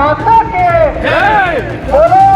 মাতাকে জয় বলো।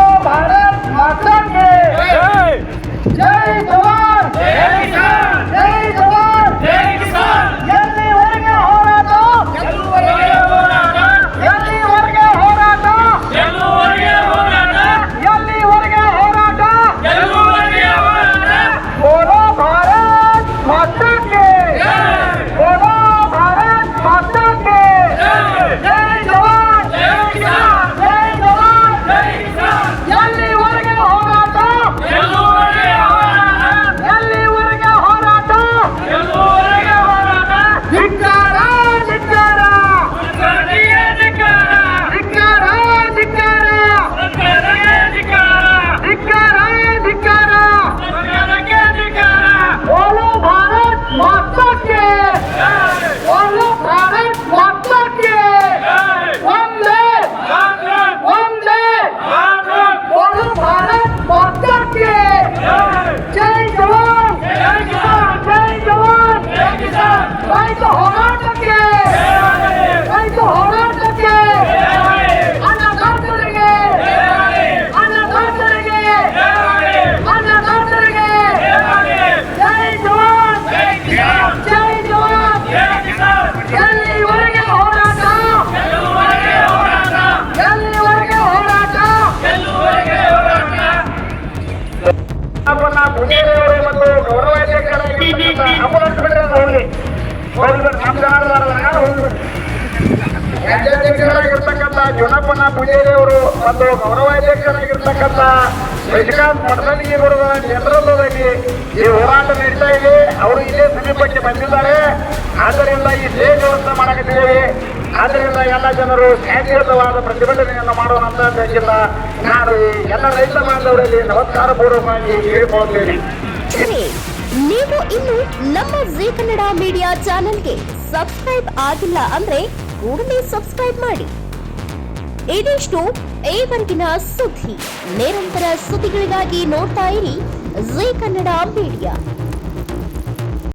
ಪುಣೇರವರು ಮತ್ತು ಗೌರವಾಧ್ಯಕ್ಷರಾಗಿರ್ತಕ್ಕಂಥ ಅಂಬುಲೆನ್ಸ್ ಬಿಡ್ರಿ ಅದು ಹೋಗ್ಲಿ ಹೋಗ್ಬಿಡ್ರಿ ನಮ್ಮ ಜನಾರ್ದನ ಹೋಗ್ಬಿಡ್ರಿ ರಾಜ್ಯಾಧ್ಯಕ್ಷರಾಗಿರ್ತಕ್ಕಂಥ ಜುನಪ್ಪನ ಪುಜೇರಿ ಅವರು ಮತ್ತು ಗೌರವಾಧ್ಯಕ್ಷರಾಗಿರ್ತಕ್ಕಂಥ ನೇತೃತ್ವದಲ್ಲಿ ಈ ಹೋರಾಟ ನಡೀತಾ ಇದೆ. ಅವರು ಇದೇ ಸಮೀಪಕ್ಕೆ ಬಂದಿದ್ದಾರೆ. ಆದ್ದರಿಂದ ಈ ಸ್ಟೇಜ್ ವ್ಯವಸ್ಥೆ ಮಾಡಕತ್ತಿದ್ದೇವೆ. ಆದ್ದರಿಂದ ಎಲ್ಲ ಜನರು ಶಾಂತಿಯುತವಾದ ಪ್ರತಿಭಟನೆಯನ್ನು ಮಾಡುವಂತ ಬೇಕಿಲ್ಲ ನಾನು ಎಲ್ಲ ರೈತ ಬಾಂಧವರಲ್ಲಿ ನಮಸ್ಕಾರ ಪೂರ್ವಕವಾಗಿ ಹೇಳಿಕೊಳ್ಳುತ್ತೇನೆ ನೀವು ಇನ್ನು ನಮ್ಮ ಜೀ ಕನ್ನಡ ಮೀಡಿಯಾ ಚಾನೆಲ್ಗೆ ಸಬ್ಸ್ಕ್ರೈಬ್ ಆಗಿಲ್ಲ ಅಂದ್ರೆ ಕೂಡಲೇ ಸಬ್ಸ್ಕ್ರೈಬ್ ಮಾಡಿ. ಇದಿಷ್ಟು ಈವರೆಗಿನ ಸುದ್ದಿ. ನಿರಂತರ ಸುದ್ದಿಗಳಿಗಾಗಿ ನೋಡ್ತಾ ಇರಿ ಜೀ ಕನ್ನಡ ಮೀಡಿಯಾ.